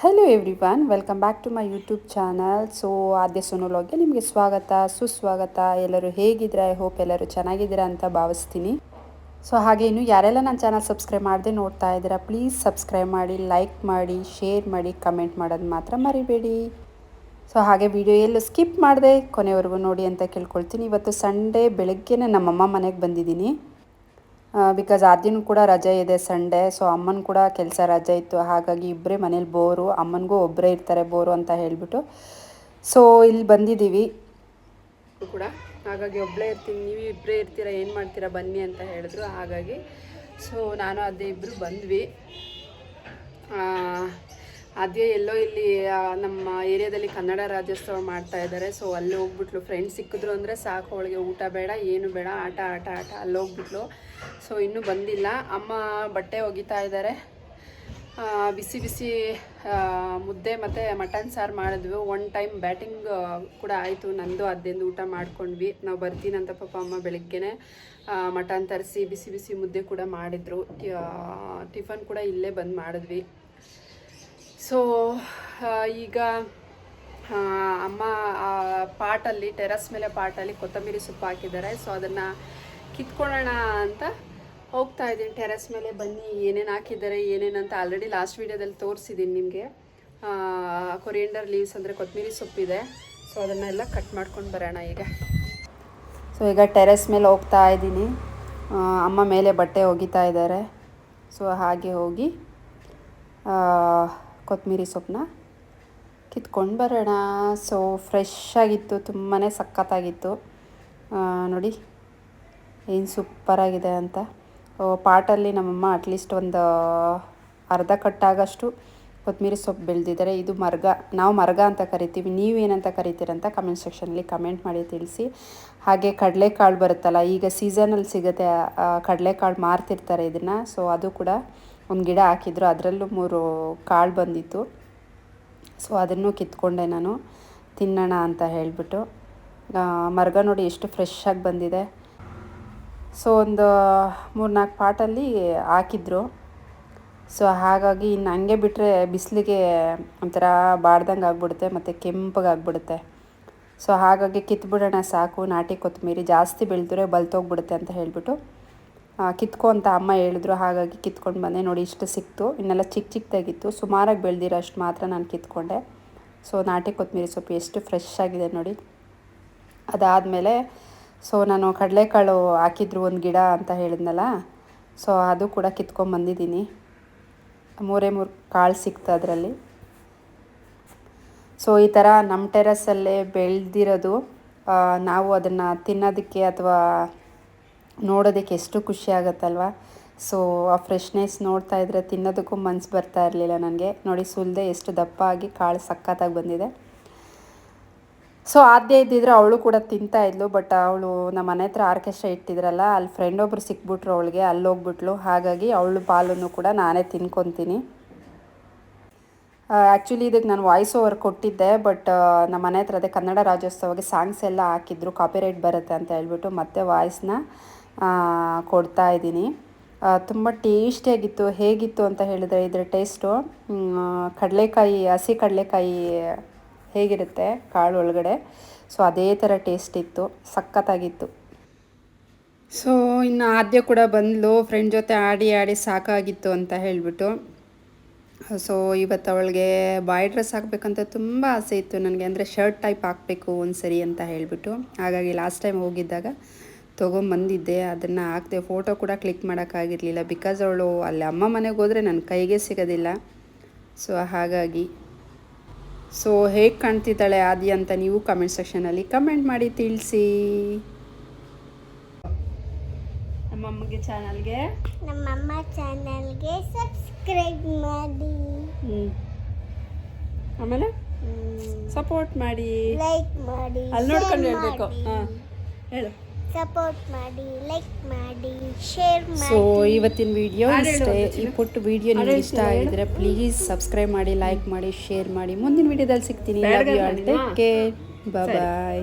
Hello everyone welcome back to my YouTube channel so Adya ಸೋನೋಲಾಗೆ ನಿಮಗೆ ಸ್ವಾಗತ, ಸುಸ್ವಾಗತ. ಎಲ್ಲರೂ ಹೇಗಿದ್ದೀರಾ? ಐ ಹೋಪ್ ಎಲ್ಲರೂ ಚೆನ್ನಾಗಿದ್ದೀರಾ ಅಂತ ಭಾವಿಸ್ತೀನಿ. ಸೊ ಹಾಗೆ ಇನ್ನು ಯಾರೆಲ್ಲ ನನ್ನ ಚಾನಲ್ ಸಬ್ಸ್ಕ್ರೈಬ್ ಮಾಡದೆ ನೋಡ್ತಾ ಇದ್ದೀರಾ ಪ್ಲೀಸ್ ಸಬ್ಸ್ಕ್ರೈಬ್ ಮಾಡಿ ಲೈಕ್ ಮಾಡಿ ಶೇರ್ ಮಾಡಿ ಕಮೆಂಟ್ ಮಾಡೋದು ಮಾತ್ರ ಮರಿಬೇಡಿ. ಸೊ ಹಾಗೆ ವಿಡಿಯೋ ಎಲ್ಲೂ ಸ್ಕಿಪ್ ಮಾಡಿದೆ ಕೊನೆವರೆಗೂ ನೋಡಿ ಅಂತ ಕೇಳ್ಕೊಳ್ತೀನಿ. ಇವತ್ತು ಸಂಡೇ ಬೆಳಗ್ಗೆನೇ ನಮ್ಮಮ್ಮ ಮನೆಗೆ ಬಂದಿದ್ದೀನಿ. ಬಿಕಾಸ್ ಆದ್ಯನೂ ಕೂಡ ರಜೆ ಇದೆ ಸಂಡೇ ಸೊ ಅಮ್ಮನ ಕೂಡ ಕೆಲಸ ರಜೆ ಇತ್ತು. ಹಾಗಾಗಿ ಇಬ್ಬರೇ ಮನೇಲಿ ಬೋರು ಅಮ್ಮನಿಗೂ ಒಬ್ಬರೇ ಇರ್ತಾರೆ ಬೋರು ಅಂತ ಹೇಳಿಬಿಟ್ಟು. ಸೊ ಇಲ್ಲಿ ಬಂದಿದ್ದೀವಿ. ಕೂಡ. ಹಾಗಾಗಿ ಒಬ್ಬಳೇ ಇರ್ತೀನಿ ನೀವು ಇಬ್ಬರೇ ಇರ್ತೀರಾ ಏನು ಮಾಡ್ತೀರಾ ಬನ್ನಿ ಅಂತ ಹೇಳಿದ್ರು. ಹಾಗಾಗಿ ಸೊ ನಾನು ಅದೇ ಇಬ್ಬರು ಬಂದ್ವಿ. ಆ, ಅದೇ ಎಲ್ಲೋ ಇಲ್ಲಿ ನಮ್ಮ ಏರಿಯಾದಲ್ಲಿ ಕನ್ನಡ ರಾಜ್ಯೋತ್ಸವ ಮಾಡ್ತಾ ಇದ್ದಾರೆ. ಸೊ ಅಲ್ಲಿ ಹೋಗ್ಬಿಟ್ಲು. ಫ್ರೆಂಡ್ಸ್ ಸಿಕ್ಕಿದ್ರು ಅಂದರೆ ಸಾಕು, ಅವಳಿಗೆ ಊಟ ಬೇಡ, ಏನು ಬೇಡ, ಆಟ ಆಟ ಆಟ. ಅಲ್ಲಿ ಹೋಗ್ಬಿಟ್ಲು. ಸೊ ಇನ್ನೂ ಬಂದಿಲ್ಲ. ಅಮ್ಮ ಬಟ್ಟೆ ಒಗಿತಾ ಇದ್ದಾರೆ. ಬಿಸಿ ಬಿಸಿ ಮುದ್ದೆ ಮತ್ತು ಮಟನ್ ಸಾರು ಮಾಡಿದ್ವಿ. ಒನ್ ಟೈಮ್ ಬ್ಯಾಟಿಂಗ್ ಕೂಡ ಆಯಿತು. ನಂದು ಅದೇಂದು ಊಟ ಮಾಡ್ಕೊಂಡ್ವಿ. ನಾವು ಬರ್ತೀನಂತ ಪಾಪ ಅಮ್ಮ ಬೆಳಗ್ಗೆನೆ ಮಟನ್ ತರಿಸಿ, ಬಿಸಿ ಬಿಸಿ ಮುದ್ದೆ ಕೂಡ ಮಾಡಿದ್ರು. ಟಿಫನ್ ಕೂಡ ಇಲ್ಲೇ ಬಂದು ಮಾಡಿದ್ವಿ. ಸೊ ಈಗ ಅಮ್ಮ ಪಾಟಲ್ಲಿ ಟೆರಸ್ ಮೇಲೆ ಪಾಟಲ್ಲಿ ಕೊತ್ತಂಬರಿ ಸೊಪ್ಪು ಹಾಕಿದ್ದಾರೆ. ಸೊ ಅದನ್ನು ಕಿತ್ಕೊಳ್ಳೋಣ ಅಂತ ಹೋಗ್ತಾ ಇದ್ದೀನಿ. ಟೆರಸ್ ಮೇಲೆ ಬನ್ನಿ, ಏನೇನು ಹಾಕಿದ್ದಾರೆ ಏನೇನಂತ ಆಲ್ರೆಡಿ ಲಾಸ್ಟ್ ವೀಡಿಯೋದಲ್ಲಿ ತೋರಿಸಿದ್ದೀನಿ ನಿಮಗೆ. ಕೊರಿಯಂಡರ್ ಲೀವ್ಸ್ ಅಂದರೆ ಕೊತ್ತಂಬರಿ ಸೊಪ್ಪಿದೆ ಸೊ ಅದನ್ನೆಲ್ಲ ಕಟ್ ಮಾಡ್ಕೊಂಡು ಬರೋಣ ಈಗ. ಸೊ ಈಗ ಟೆರೆಸ್ ಮೇಲೆ ಹೋಗ್ತಾ ಇದ್ದೀನಿ. ಅಮ್ಮ ಮೇಲೆ ಬಟ್ಟೆ ಒಗಿತಾ ಇದ್ದಾರೆ. ಸೊ ಹಾಗೆ ಹೋಗಿ ಕೊತ್ತಂಬರಿ ಸೊಪ್ಪನ್ನ ಕಿತ್ಕೊಂಡು ಬರೋಣ. ಸೊ ಫ್ರೆಶ್ ಆಗಿತ್ತು ತುಂಬಾ ಸಖತ್ತಾಗಿತ್ತು. ನೋಡಿ, ಏನು ಸೂಪರಾಗಿದೆ ಅಂತ. ಪಾಟಲ್ಲಿ ನಮ್ಮಮ್ಮ ಅಟ್ಲೀಸ್ಟ್ ಒಂದು ಅರ್ಧ ಕಟ್ಟಾಗಷ್ಟು ಕೊತ್ತಂಬರಿ ಸೊಪ್ಪು ಬೆಳೆದಿದ್ದಾರೆ. ಇದು ಮರ್ಗ, ನಾವು ಮರ್ಗ ಅಂತ ಕರಿತೀವಿ, ನೀವೇನಂತ ಕರಿತೀರಂತ ಕಮೆಂಟ್ ಸೆಕ್ಷನಲ್ಲಿ ಕಮೆಂಟ್ ಮಾಡಿ ತಿಳಿಸಿ. ಹಾಗೆ ಕಡಲೆಕಾಳು ಬರುತ್ತಲ್ಲ, ಈಗ ಸೀಸನಲ್ಲಿ ಸಿಗುತ್ತೆ ಕಡಲೆಕಾಳು ಮಾರ್ತಿರ್ತಾರೆ ಇದನ್ನು. ಸೊ ಅದು ಕೂಡ ಒಂದು ಗಿಡ ಹಾಕಿದ್ರು. ಅದರಲ್ಲೂ ಮೂರು ಕಾಳು ಬಂದಿತ್ತು. ಸೊ ಅದನ್ನು ಕಿತ್ಕೊಂಡೆ ನಾನು. ತಿನ್ನೋಣ ಅಂತ ಹೇಳಿಬಿಟ್ಟು. ಮರ್ಗ ನೋಡಿ ಎಷ್ಟು ಫ್ರೆಶ್ ಆಗಿ ಬಂದಿದೆ. ಸೊ ಒಂದು ಮೂರು ನಾಲ್ಕು ಪಾಟಲ್ಲಿ ಹಾಕಿದ್ರು. ಸೊ ಹಾಗಾಗಿ ಇನ್ನು ಹಂಗೆ ಬಿಟ್ಟರೆ ಬಿಸಿಲಿಗೆ ಒಂಥರ ಬಾಡ್ದಂಗೆ ಆಗ್ಬಿಡುತ್ತೆ, ಮತ್ತು ಕೆಂಪಗಾಗ್ಬಿಡುತ್ತೆ. ಸೊ ಹಾಗಾಗಿ ಕಿತ್ಬಿಡೋಣ ಸಾಕು. ನಾಟಿ ಕೊತ್ತಂಬರಿ ಜಾಸ್ತಿ ಬೆಳೆದ್ರೆ ಬಲ್ತೋಗ್ಬಿಡುತ್ತೆ ಅಂತ ಹೇಳಿಬಿಟ್ಟು ಕಿತ್ಕೊ ಅಂತ ಅಮ್ಮ ಹೇಳಿದ್ರು, ಹಾಗಾಗಿ ಕಿತ್ಕೊಂಡು ಬಂದೆ. ನೋಡಿ, ಇಷ್ಟು ಸಿಕ್ತು. ಇನ್ನೆಲ್ಲ ಚಿಕ್ಕ ಚಿಕ್ಕದಾಗಿತ್ತು ಸುಮಾರಾಗಿ ಬೆಳೆದಿರೋ ಅಷ್ಟು ಮಾತ್ರ ನಾನು ಕಿತ್ಕೊಂಡೆ. ಸೊ, ನಾಟಿ ಕೊತ್ತಂಬರಿ ಸೊಪ್ಪು ಎಷ್ಟು ಫ್ರೆಶ್ ಆಗಿದೆ ನೋಡಿ. ಅದಾದಮೇಲೆ, ಸೊ, ನಾನು ಕಡಲೆಕಾಳು ಹಾಕಿದ್ರು ಒಂದು ಗಿಡ ಅಂತ ಹೇಳಿದ್ನಲ್ಲ, ಸೊ, ಅದು ಕೂಡ ಕಿತ್ಕೊಂಡು ಬಂದಿದ್ದೀನಿ. ಮೂರೇ ಮೂರು ಕಾಳು ಸಿಕ್ತು ಅದರಲ್ಲಿ. ಸೊ, ಈ ಥರ ನಮ್ಮ ಟೆರಸಲ್ಲೇ ಬೆಳೆದಿರೋದು ನಾವು ಅದನ್ನು ತಿನ್ನೋದಕ್ಕೆ ಅಥವಾ ನೋಡೋದಕ್ಕೆ ಎಷ್ಟು ಖುಷಿ ಆಗುತ್ತಲ್ವ? ಸೊ ಆ ಫ್ರೆಶ್ನೆಸ್ ನೋಡ್ತಾ ಇದ್ರೆ ತಿನ್ನೋದಕ್ಕೂ ಮನ್ಸು ಬರ್ತಾ ಇರಲಿಲ್ಲ ನನಗೆ. ನೋಡಿ, ಸುಲ್ದೆ ಎಷ್ಟು ದಪ್ಪ ಆಗಿ ಕಾಳು ಸಕ್ಕತ್ತಾಗಿ ಬಂದಿದೆ. ಸೊ ಆದ್ಯ ಇದ್ದಿದ್ರೆ ಅವಳು ಕೂಡ ತಿಂತಾ ಇದ್ಲು ಬಟ್ ಅವಳು ನಮ್ಮ ಮನೆ ಹತ್ರ ಆರ್ಕೆಸ್ಟ್ರಾ ಇಟ್ಟಿದ್ರಲ್ಲ, ಅಲ್ಲಿ ಫ್ರೆಂಡ್ ಒಬ್ರು ಸಿಕ್ಬಿಟ್ರು ಅವಳಿಗೆ, ಅಲ್ಲಿ ಹೋಗ್ಬಿಟ್ಲು. ಹಾಗಾಗಿ ಅವಳು ಪಾಲನ್ನು ಕೂಡ ನಾನೇ ತಿನ್ಕೊತೀನಿ. ಆ್ಯಕ್ಚುಲಿ ಇದಕ್ಕೆ ನಾನು ವಾಯ್ಸ್ ಓವರ್ ಕೊಟ್ಟಿದ್ದೆ ಬಟ್ ನಮ್ಮ ಮನೆ ಹತ್ರ ಅದೇ ಕನ್ನಡ ರಾಜ್ಯೋತ್ಸವಕ್ಕೆ ಸಾಂಗ್ಸ್ ಎಲ್ಲ ಹಾಕಿದ್ರು ಕಾಪಿರೈಟ್ ಬರುತ್ತೆ ಅಂತ ಹೇಳ್ಬಿಟ್ಟು ಮತ್ತೆ ವಾಯ್ಸ್ನ ಕೊಡ್ತಾ ಇದ್ದೀನಿ. ತುಂಬ ಟೇಸ್ಟಿಯಾಗಿತ್ತು, ಹೇಗಿತ್ತು ಅಂತ ಹೇಳಿದ್ರೆ ಇದರ ಟೇಸ್ಟು ಕಡಲೆಕಾಯಿ, ಹಸಿ ಕಡಲೆಕಾಯಿ ಹೇಗಿರುತ್ತೆ ಕಾಳು ಒಳಗಡೆ. ಸೊ, ಅದೇ ಥರ ಟೇಸ್ಟ್ ಇತ್ತು, ಸಖತ್ತಾಗಿತ್ತು. ಸೊ, ಇನ್ನು ಆದ್ಯ ಕೂಡ ಬಂದಳು ಫ್ರೆಂಡ್ ಜೊತೆ ಆಡಿ ಆಡಿ ಸಾಕಾಗಿತ್ತು ಅಂತ ಹೇಳಿಬಿಟ್ಟು. ಸೊ, ಇವತ್ತು ಅವಳಿಗೆ ಬಾಯ್ ಡ್ರೆಸ್ ಹಾಕಬೇಕಂತ ತುಂಬ ಆಸೆ ಇತ್ತು. ನನಗೆ ಅಂದರೆ ಶರ್ಟ್ ಟೈಪ್ ಹಾಕಬೇಕು ಒಂದು ಸರಿ ಅಂತ ಹೇಳಿಬಿಟ್ಟು. ಹಾಗಾಗಿ ಲಾಸ್ಟ್ ಟೈಮ್ ಹೋಗಿದ್ದಾಗ ತೊಗೊಂಬಂದಿದ್ದೆ ಅದನ್ನು ಹಾಕಿದೆ. ಫೋಟೋ ಕೂಡ ಕ್ಲಿಕ್ ಮಾಡೋಕ್ಕಾಗಿರಲಿಲ್ಲ. ಬಿಕಾಸ್ ಅವಳು ಅಲ್ಲಿ ಅಮ್ಮ ಮನೆಗೆ ಹೋದರೆ ನನ್ನ ಕೈಗೆ ಸಿಗೋದಿಲ್ಲ. ಸೊ ಹಾಗಾಗಿ. ಸೊ ಹೇಗೆ ಕಾಣ್ತಿದ್ದಾಳೆ ಆದಿ ಅಂತ ನೀವು ಕಮೆಂಟ್ ಸೆಕ್ಷನಲ್ಲಿ ಕಮೆಂಟ್ ಮಾಡಿ ತಿಳಿಸಿ. ನಮ್ಮಮ್ಮಗೆ ಚಾನಲ್ಗೆ ನಮ್ಮಮ್ಮ ಚಾನಲ್ಗೆ ಸಬ್ಸ್ಕ್ರೈಬ್ ಮಾಡಿ. ಆಮೇಲೆ? ಸಪೋರ್ಟ್ ಮಾಡಿ. ಲೈಕ್ ಮಾಡಿ ಅಲ್ಲಿ ನೋಡ್ಕೊಂಡು ಹೇಳ್ಬೇಕು. ಹಾಂ. ಹೇಳು. ಸಪೋರ್ಟ್ ಮಾಡಿ ಲೈಕ್ ಮಾಡಿ ಶೇರ್ ಸೊ ಮಾಡಿ. ಇವತ್ತಿನ ವಿಡಿಯೋ ಇಷ್ಟೇ. ಈ ಪುಟ್ಟ ವಿಡಿಯೋ ನಿಮ್ಗೆ ಇಷ್ಟ ಆಗಿದ್ರೆ ಪ್ಲೀಸ್ ಸಬ್ಸ್ಕ್ರೈಬ್ ಮಾಡಿ ಲೈಕ್ ಮಾಡಿ ಶೇರ್ ಮಾಡಿ. ಮುಂದಿನ ವಿಡಿಯೋದಲ್ಲಿ ಸಿಗ್ತೀನಿ. Love you all take care bye